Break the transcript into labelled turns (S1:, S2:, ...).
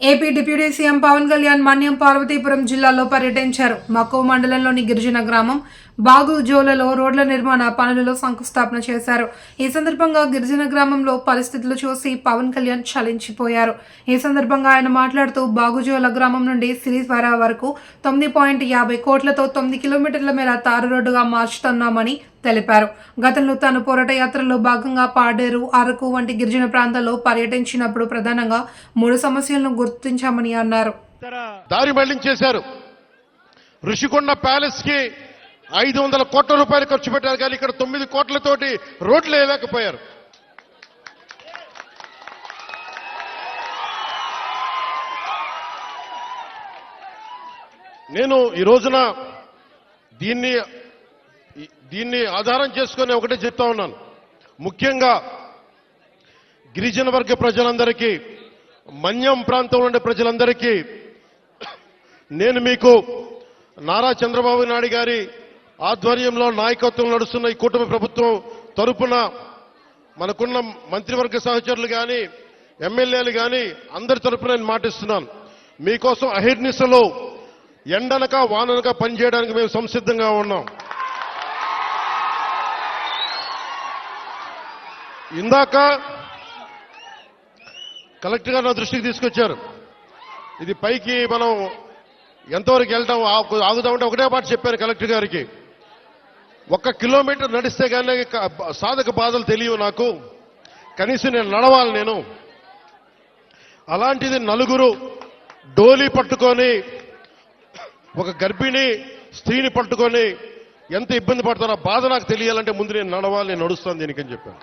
S1: AP deputy CM Pawan Kalyan Manyam Parvathipuram జిల్లాలో పర్యటించారు. మక్కువ మండలంలోని గిరిజన గ్రామం బాగు జోలలో రోడ్ల నిర్మాణ పనులలో శంకుస్థాపన చేశారు. ఈ సందర్భంగా గిరిజన గ్రామంలో పరిస్థితులు చూసి పవన్ కళ్యాణ్ చలించిపోయారు. ఈ సందర్భంగా ఆయన మాట్లాడుతూ బాగుజోల గ్రామం నుండి సిరిస్వర వరకు తొమ్మిది పాయింట్ యాభై కోట్లతో తొమ్మిది కిలోమీటర్ల మేర తారు రోడ్డుగా మార్చుతున్నామని తెలిపారు. గతంలో తాను పోరాట యాత్రలో భాగంగా పాడేరు అరకు వంటి గిరిజన ప్రాంతాల్లో పర్యటించినప్పుడు ప్రధానంగా మూడు సమస్యలను గుర్తించామని అన్నారు.
S2: దారి మళ్ళించేశారు. ఋషికొండ ప్యాలెస్కి ఐదు వందల కోట్ల రూపాయలు ఖర్చు పెట్టారు కానీ ఇక్కడ తొమ్మిది కోట్లతోటి రోడ్లు వేయలేకపోయారు. నేను ఈ రోజున దీన్ని దీన్ని ఆధారం చేసుకొని ఒకటే చెప్తా ఉన్నాను. ముఖ్యంగా గిరిజన వర్గ ప్రజలందరికీ మన్యం ప్రాంతంలో ఉండే ప్రజలందరికీ నేను మీకు నారా చంద్రబాబు నాయుడు గారి ఆధ్వర్యంలో నాయకత్వం నడుస్తున్న ఈ కూటమి ప్రభుత్వం తరపున మనకున్న మంత్రివర్గ సహచరులు కానీ ఎమ్మెల్యేలు కానీ అందరి తరపున నేను మాటిస్తున్నాను. మీకోసం అహిర్నిశలో ఎండనక వాననక పనిచేయడానికి మేము సంసిద్ధంగా ఉన్నాం. ఇందాక కలెక్టర్ గారు నా దృష్టికి తీసుకొచ్చారు. ఇది పైకి మనం ఎంతవరకు వెళ్తాం ఆగుదామంటే ఒకటే మాట చెప్పారు కలెక్టర్ గారికి. ఒక్క కిలోమీటర్ నడిస్తే కానీ సాధక బాధలు తెలియవు నాకు. కనీసం నేను నడవాలి నేను. అలాంటిది నలుగురు డోలీ పట్టుకొని ఒక గర్భిణి స్త్రీని పట్టుకొని ఎంత ఇబ్బంది పడతారో బాధ నాకు తెలియాలంటే ముందు నేను నడవాలి నేను నడుస్తాను దీనికని చెప్పాను